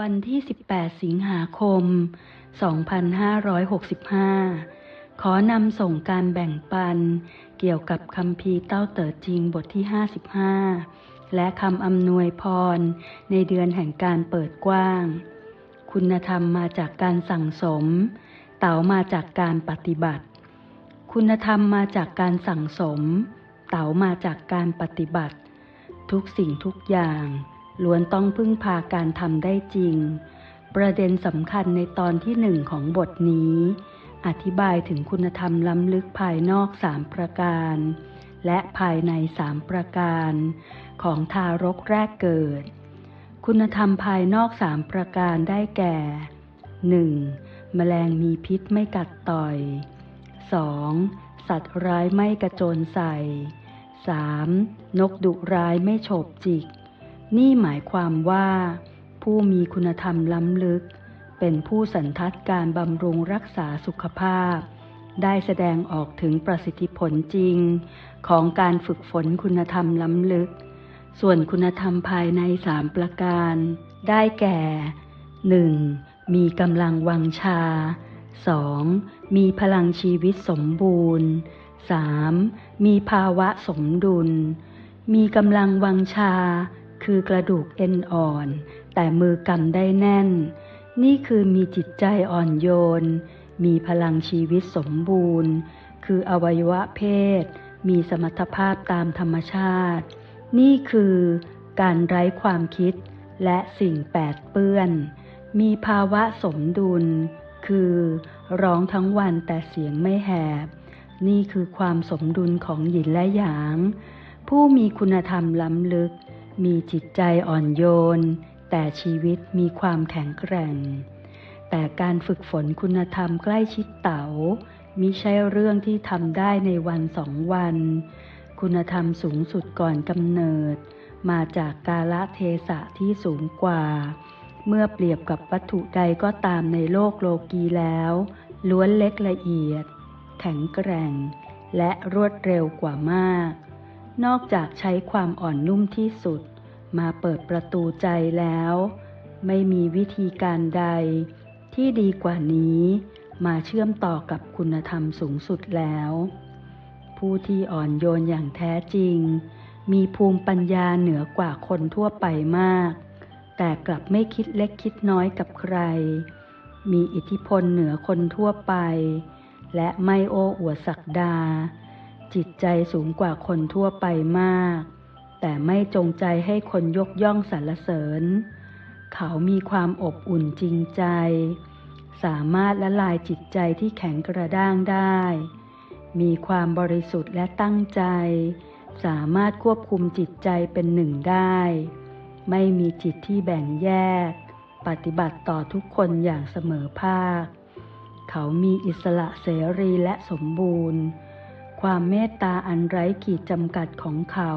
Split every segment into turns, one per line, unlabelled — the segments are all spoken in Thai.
วันที่ 18 สิงหาคม 2565 ขอนำส่งการแบ่งปัน เกี่ยวกับคำพีเต้าเต๋อจริงบทที่ 55 และคำอำนวยพร ในเดือนแห่งการเปิดกว้าง คุณธรรมมาจากการสั่งสม เต๋ามาจากการปฏิบัติ คุณธรรมมาจากการสั่งสม เต๋ามาจากการปฏิบัติ ทุกสิ่งทุกอย่าง ล้วนต้องพึ่งพาการทำได้จริง ประเด็นสำคัญในตอนที่หนึ่งของบทนี้ อธิบายถึงคุณธรรมล้ำลึกภายนอกสามประการ และภายในสามประการ ของทารกแรกเกิด คุณธรรมภายนอกสามประการได้แก่ 1. แมลงมีพิษไม่กัดต่อย 2. สัตว์ร้ายไม่กระโจนใส่ 3. นกดุร้ายไม่โฉบจิก นี่หมายความว่า ผู้มีคุณธรรมล้ำลึก เป็นผู้สันทัดการบำรุงรักษาสุขภาพ ได้แสดงออกถึงประสิทธิผลจริง ของการฝึกฝนคุณธรรมล้ำลึก ส่วนคุณธรรมภายในสามประการ ได้แก่ 1. มีกำลังวังชา 2. มีพลังชีวิตสมบูรณ์ 3. มีภาวะสมดุล มีกำลังวังชา คือกระดูกเอ็นอ่อน แต่มือกำได้แน่น นี่คือมีจิตใจอ่อนโยน มีพลังชีวิตสมบูรณ์ คืออวัยวะเพศ มีสมรรถภาพตามธรรมชาติ นี่คือการไร้ความคิดและสิ่งแปดเปื้อน มีภาวะสมดุล คือร้องทั้งวันแต่เสียงไม่แหบ นี่คือความสมดุลของหยินและหยาง ผู้มีคุณธรรมล้ำลึก มีจิตใจอ่อนโยน แต่ชีวิตมีความแข็งแกร่ง แต่การฝึกฝนคุณธรรมใกล้ชิดเต๋ามิใช่เรื่องที่ทำได้ในวันสองวัน คุณธรรมสูงสุดก่อนกำเนิด มาจากกาละเทศะที่สูงกว่า เมื่อเปรียบกับวัตถุใดก็ตามในโลกโลกีแล้ว ล้วนเล็กละเอียด แข็งแกร่ง และรวดเร็วกว่ามาก นอกจากใช้ความอ่อนนุ่มที่สุด มาเปิดประตูใจแล้ว ไม่มีวิธีการใด ที่ดีกว่านี้ มาเชื่อมต่อกับคุณธรรมสูงสุดแล้ว ผู้ที่อ่อนโยนอย่างแท้จริง มีภูมิปัญญาเหนือกว่าคนทั่วไปมาก แต่กลับไม่คิดเล็กคิดน้อยกับใคร มีอิทธิพลเหนือคนทั่วไป และไม่โอ้อวดศักดา จิตใจสูงกว่าคนทั่วไปมาก แต่ไม่จงใจให้คนยกย่องสรรเสริญ เขามีความอบอุ่นจริงใจ สามารถละลายจิตใจที่แข็งกระด้างได้ มีความบริสุทธิ์และตั้งใจ สามารถควบคุมจิตใจเป็นหนึ่งได้ ไม่มีจิตที่แบ่งแยก ปฏิบัติต่อทุกคนอย่างเสมอภาค เขามีอิสระเสรีและสมบูรณ์ ความเมตตาอันไร้ขีดจำกัดของเขา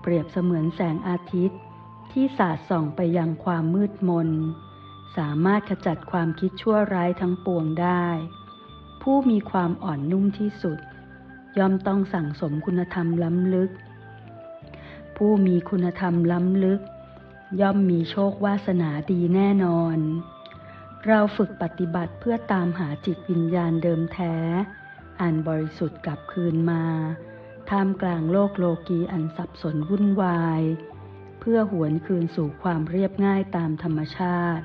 เปรียบเสมือนแสงอาทิตย์ ที่สาดส่องไปยังความมืดมน สามารถขจัดความคิดชั่วร้ายทั้งปวงได้ ผู้มีความอ่อนนุ่มที่สุด ย่อมต้องสั่งสมคุณธรรมล้ำลึก ผู้มีคุณธรรมล้ำลึก ย่อมมีโชควาสนาดีแน่นอน เราฝึกปฏิบัติเพื่อตามหาจิตวิญญาณเดิมแท้ อันบริสุทธิ์กลับคืนมา ท่ามกลางโลกโลกีอันสับสนวุ่นวาย เพื่อหวนคืนสู่ความเรียบง่ายตามธรรมชาติ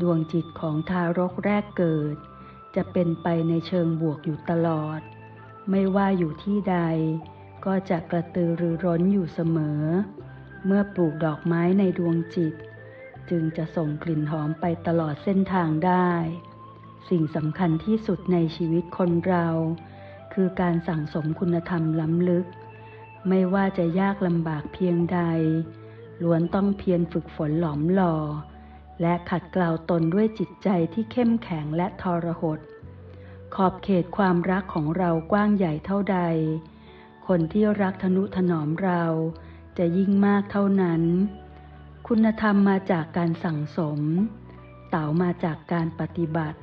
ดวงจิตของทารกแรกเกิด จะเป็นไปในเชิงบวกอยู่ตลอด ไม่ว่าอยู่ที่ใด ก็จะกระตือรือร้นอยู่เสมอ เมื่อปลูกดอกไม้ในดวงจิต จึงจะส่งกลิ่นหอมไปตลอดเส้นทางได้ สิ่งสำคัญที่สุดในชีวิตคนเรา คือการสั่งสมคุณธรรมล้ำลึก ไม่ว่าจะยากลำบากเพียงใด ล้วนต้องเพียรฝึกฝนหลอมหล่อ และขัดเกลาตนด้วยจิตใจที่เข้มแข็งและทรหด ขอบเขตความรักของเรากว้างใหญ่เท่าใด คนที่รักทนุถนอมเราจะยิ่งมากเท่านั้น คุณธรรมมาจากการสั่งสม เต๋ามาจากการปฏิบัติ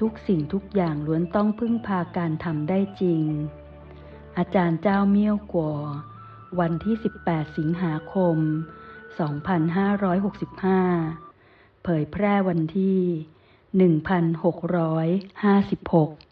ทุกสิ่งทุกอย่างล้วนต้องพึ่งพาการทำได้จริง อาจารย์เจ้าเมี่ยวกัววันที่ 18 สิงหาคม 2565 เผยแพร่วันที่ 1656